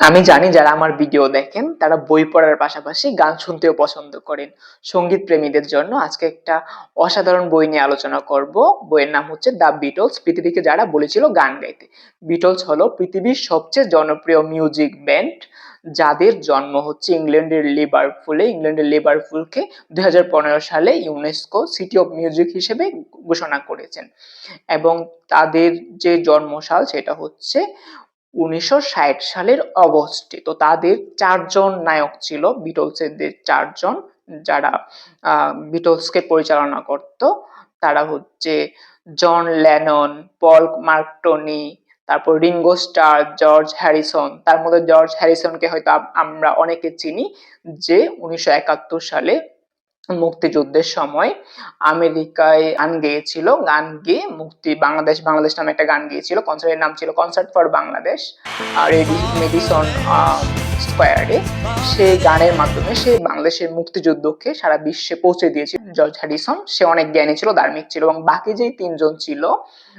আমি জানি যারা আমার ভিডিও দেখেন, তারা বই পড়ার পাশাপাশি গান শুনতেও পছন্দ করেন। সংগীত প্রেমীদের জন্য আজকে একটা অসাধারণ বই নিয়ে আলোচনা করব। বইয়ের নাম হচ্ছে দ্য বিটলস, পৃথিবীকে যারা বলেছিল গান গাইতে। বিটলস হলো পৃথিবীর সবচেয়ে জনপ্রিয় মিউজিক ব্যান্ড যাদের জন্ম হচ্ছে ইংল্যান্ডের লিভারপুলে। ইংল্যান্ডের লিভারপুলকে দু হাজার পনেরো সালে ইউনেস্কো সিটি অফ মিউজিক হিসেবে ঘোষণা করেছেন। এবং তাদের যে জন্মসাল, সেটা হচ্ছে উনিশশো ষাট সালের অবস্থিত তাদের চারজন নায়ক ছিল, বিটলসের চারজন যারা বিটলসকে পরিচালনা করত। তারা হচ্ছে জন ল্যানন পল মার্কটনি তারপর রিঙ্গো স্টার, জর্জ হ্যারিসন। তার মধ্যে জর্জ হ্যারিসনকে হয়তো আমরা অনেকে চিনি, যে উনিশশো একাত্তর সালে মুক্তিযুদ্ধের সময় আমেরিকায় গান গেয়েছিল, গান গেয়ে মুক্তি, বাংলাদেশ বাংলাদেশ নামে একটা গান গেয়েছিল কনসার্টের নাম ছিল কনসার্ট ফর বাংলাদেশ আর রেডি মেডিসন স্কোয়ারে সেই গানের মাধ্যমে সে বাংলাদেশের মুক্তিযুদ্ধকে সারা বিশ্বে পৌঁছে দিয়েছিল। জর্জ হ্যারিসন সে অনেক জ্ঞানী ছিল, ধার্মিক ছিল এবং বাকি যে তিনজন ছিল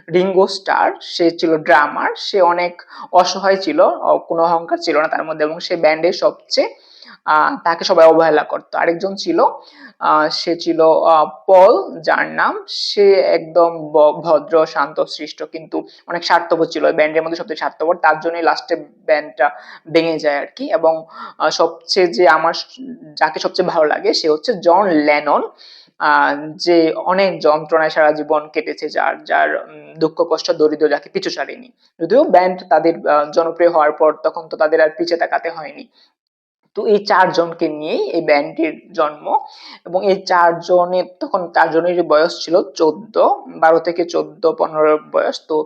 রিঙ্গো স্টার সে ছিল ড্রামার সে অনেক অসহায় ছিল কোনো অহংকার ছিল না তার মধ্যে এবং সে ব্যান্ডের সবচেয়ে তাকে সবাই অবহেলা করতো। আরেকজন ছিল সে ছিল পল, যার নাম। সে একদম ভদ্র, শান্ত, সৃষ্ট, কিন্তু অনেক স্বার্থপর ছিল। ব্যান্ডের মধ্যে সবচেয়ে স্বার্থপর। তার জন্যই লাস্টে ব্যান্ডটা ভেঙে যায় আর কি এবং সবচেয়ে যে আমার যাকে সবচেয়ে ভালো লাগে, সে হচ্ছে জন ল্যানন যে অনেক যন্ত্রণায় সারা জীবন কেটেছে, যার যার দুঃখ, কষ্ট, দরিদ্র যাকে পিছু ছাড়েনি। যদিও ব্যান্ড তাদের জনপ্রিয় হওয়ার পর তখন তো তাদের আর পিছে তাকাতে হয়নি। তো এই চারজনকে নিয়েই এই ব্যান্ডটির জন্ম এবং এই চারজনের তখন চারজনের বয়স ছিল চোদ্দ, বারো থেকে চোদ্দ, পনেরো বয়স। তো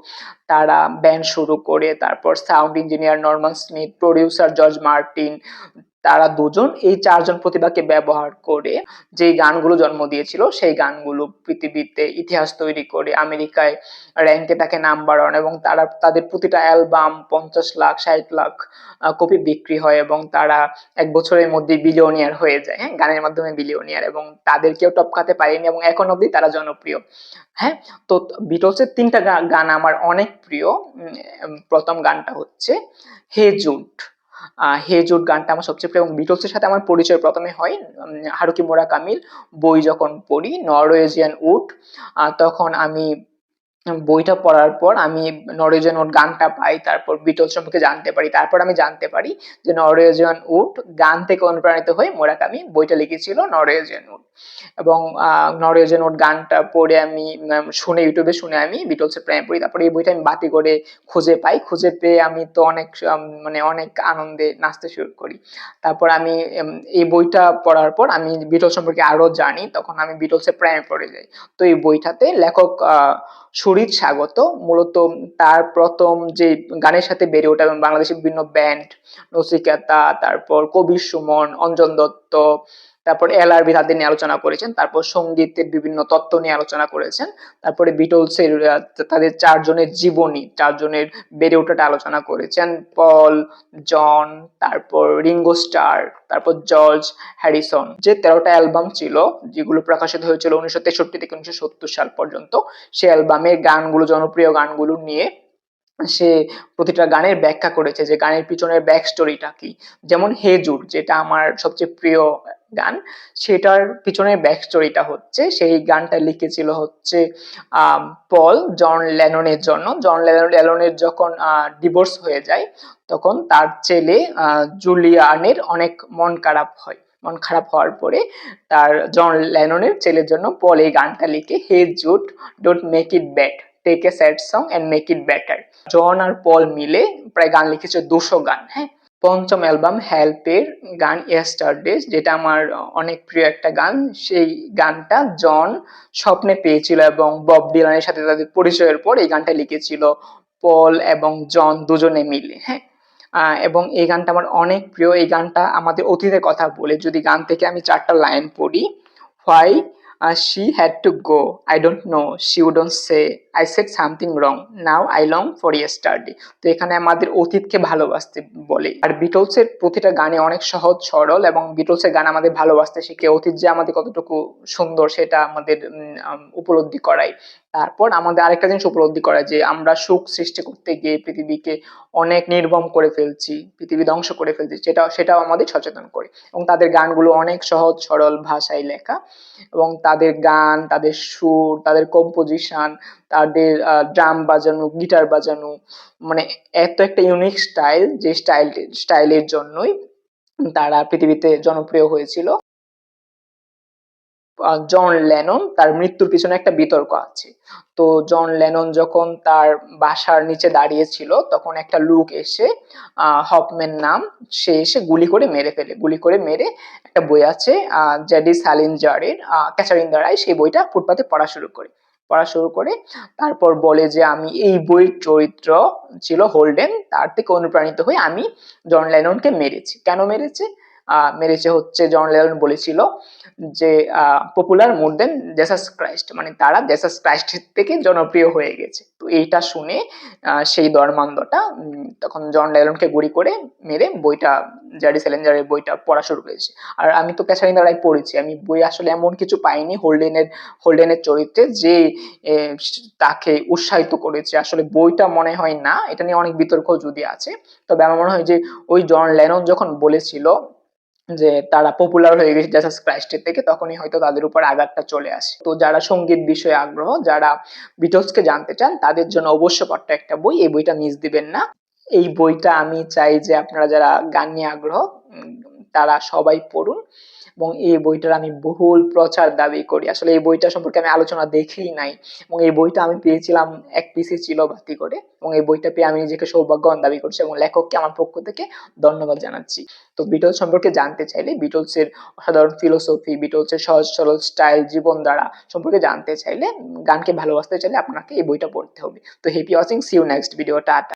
তারা ব্যান্ড শুরু করে, তারপর sound engineer Norman Smith producer George Martin তারা দুজন, এই চারজন প্রতিভাকে ব্যবহার করে যে গানগুলো জন্ম দিয়েছিল, সেই গানগুলো পৃথিবীতে ইতিহাস তৈরি করে আমেরিকায় র্যাঙ্কে তাকে নাম্বার ওয়ান এবং তারা তাদের প্রতিটা অ্যালবাম পঞ্চাশ লাখ, ষাট লাখ কপি বিক্রি হয় এবং তারা এক বছরের মধ্যে বিলিয়নিয়ার হয়ে যায়। হ্যাঁ গানের মাধ্যমে বিলিয়নিয়ার এবং তাদেরকেও টপকাতে পারেনি এবং এখন অব্দি তারা জনপ্রিয়। হ্যাঁ তো বিটলসের তিনটা গান আমার অনেক প্রিয়। প্রথম গানটা হচ্ছে হে জুট হেজুট গানটা আমার সবচেয়ে প্রিয় এবং বিটলসের সাথে আমার পরিচয় প্রথমে হয় হারুকি মোরাকামির বই যখন পড়ি, নরওয়েজিয়ান উড তখন আমি বইটা পড়ার পর আমি নরওয়েজিয়ান উড গানটা পাই, তারপর বিটল সম্পর্কে জানতে পারি, তারপর আমি জানতে পারি যে নরওয়েজিয়ান উড গান থেকে অনুপ্রাণিত হয়ে মোরাকামি বইটা লিখেছিল নরওয়েজিয়ান উড এবং নরওয়েজিয়ান উড গানটা পড়ে আমি শুনে ইউটিউবে শুনে আমি বিটলসের প্রেমে পড়ি। তারপরে এই বইটা আমি বাতি করে খুঁজে পাই। খুঁজে পেয়ে আমি তো অনেক মানে অনেক আনন্দে নাচতে শুরু করি। তারপর আমি এই বইটা পড়ার পর আমি বিটল সম্পর্কে আরও জানি, তখন আমি বিটলসের প্রেমে পড়ে যাই। তো এই বইটাতে লেখক সুরিত স্বাগত। মূলত তার প্রথম যে গানের সাথে বেড়ে ওঠা এবং বাংলাদেশের বিভিন্ন ব্যান্ড নসিকাতা, তারপর কবির সুমন, অঞ্জন দত্ত তারপর এল আর তাদের নিয়ে আলোচনা করেছেন, তারপর সঙ্গীতের বিভিন্ন তত্ত্ব নিয়ে আলোচনা করেছেন, তারপরে বিটলসের তাদের চারজনের জীবনী, চারজনের বেড়ে ওঠাটা আলোচনা করেছেন, পল, জন, তারপর রিঙ্গো স্টার, তারপর জর্জ হ্যারিসন। যে তেরোটা অ্যালবাম ছিল, যেগুলো প্রকাশিত হয়েছিল উনিশশো তেষট্টি থেকে উনিশশো সত্তর সাল পর্যন্ত সেই অ্যালবামের গানগুলো, জনপ্রিয় গানগুলো নিয়ে সে প্রতিটা গানের ব্যাখ্যা করেছে, যে গানের পিছনের ব্যাক স্টোরিটা কি? যেমন হেজুর, যেটা আমার সবচেয়ে প্রিয় গান, সেটার পিছনের ব্যাক স্টোরিটা হচ্ছে, সেই গানটা লিখেছিল হচ্ছে পল জন ল্যাননের জন্য। জন ল্যাননের যখন ডিভোর্স হয়ে যায়, তখন তার ছেলে জুলিয়ানের অনেক মন খারাপ হয়। মন খারাপ হওয়ার পরে তার জন ল্যাননের ছেলের জন্য পল এই গানটা লিখে hey Jude dot make it bad take a sad song and make it better John R Paul মিলে প্রায় গান লিখেছে দুশো গান হ্যাঁ? পঞ্চম অ্যালবাম হেল্পের গান ইয়েস্টারডেজ যেটা আমার অনেক প্রিয় একটা গান। সেই গানটা জন স্বপ্নে পেয়েছিল এবং বব ডিলানের সাথে তাদের পরিচয়ের পর এই গানটা লিখেছিল পল এবং জন দুজনে মিলে হ্যাঁ? এবং এই গানটা আমার অনেক প্রিয়। এই গানটা আমাদের অতীতের কথা বলে যদি গান থেকে আমি চারটা লাইন পড়ি, why Uh, she had to go. I don't know. She wouldn't say. I said something wrong. Now I long for yesterday. তো এখানে আমাদের অতীতকে ভালোবাসতে বলে আর বিটলসের প্রতিটা গানে অনেক সহজ সরল এবং বিটলসের গান আমাদের ভালোবাসতে শিখে অতীত যে আমাদের কতটুকু সুন্দর সেটা আমাদের উপলব্ধি করায় তারপর আমাদের আরেকটা জিনিস উপলব্ধি করা যে আমরা সুখ সৃষ্টি করতে গিয়ে পৃথিবীকে অনেক নির্মম করে ফেলছি, পৃথিবী ধ্বংস করে ফেলছি সেটা সেটাও আমাদের সচেতন করে। এবং তাদের গানগুলো অনেক সহজ, সরল ভাষায় লেখা। এবং তাদের গান, তাদের সুর, তাদের কম্পোজিশন তাদের ড্রাম বাজানো গিটার বাজানো মানে এত একটা ইউনিক স্টাইল যে স্টাইল স্টাইলের জন্যই তারা পৃথিবীতে জনপ্রিয় হয়েছিল। জন লেনন তার মৃত্যুর পিছনে একটা বিতর্ক আছে। তো জন লেনন যখন তার বাসার নিচে দাঁড়িয়েছিল, তখন একটা লুক এসে হপম্যান নাম, সে এসে গুলি করে মেরে ফেলে। গুলি করে মেরে একটা বই আছে জ্যাডি স্যালিনজারের ক্যাচারিন দ্বারাই সেই বইটা ফুটপাতে পড়া শুরু করে। পড়া শুরু করে, তারপর বলে যে, আমি এই বইয়ের চরিত্র ছিল হোল্ডেন, তার থেকে অনুপ্রাণিত হয়ে আমি জন লেননকে মেরেছি। কেন মেরেছে? মেরেছে হচ্ছে জন লেনন বলেছিল যে popular more than Jesus Christ মানে তারা জেসাস ক্রাইস্টের থেকে জনপ্রিয় হয়ে গেছে। তো এইটা শুনে সেই দরমান্দটা তখন জন লেননকে গুলি করে মেরে বইটা জ্যাডি স্যালেঞ্জারের বইটা পড়া শুরু করেছে। আর আমি তো ক্যাসারিন দ্বারাই পড়েছি, আমি বই আসলে এমন কিছু পাইনি হোল্ডেনের হোল্ডেনের চরিত্রে যে তাকে উৎসাহিত করেছে। আসলে বইটা মনে হয় না, এটা নিয়ে অনেক বিতর্ক যদি আছে, তবে আমার মনে হয় যে, ওই জন লেনন যখন বলেছিল যে তারা পপুলার হয়ে গেছে জাসাস ক্রাইস্টের থেকে, তখনই হয়তো তাদের উপর আঘাতটা চলে আসে। তো যারা সংগীত বিষয়ে আগ্রহ, যারা বিটলসকে জানতে চান, তাদের জন্য অবশ্য পাঠটা একটা বই, এই বইটা মিস দিবেন না। এই বইটা আমি চাই যে আপনারা যারা গান নিয়ে আগ্রহ তারা সবাই পড়ুন। এবং এই বইটার আমি বহুল প্রচার দাবি করি। আসলে এই বইটা সম্পর্কে আমি আলোচনা দেখেই নাই এবং এই বইটা আমি পেয়েছিলাম এক পিসি ছিল বাতি করে এবং এই বইটা পেয়ে আমি নিজেকে সৌভাগ্যবান দাবি করছি এবং লেখককে আমার পক্ষ থেকে ধন্যবাদ জানাচ্ছি। তো বিটলস সম্পর্কে জানতে চাইলে বিটলসের সাধারণ ফিলোসফি বিটলসের সহজ সরল স্টাইল জীবন দ্বারা সম্পর্কে জানতে চাইলে, গানকে ভালোবাসতে চাইলে আপনাকে এই বইটা পড়তে হবে। তো happy watching see you next video tata.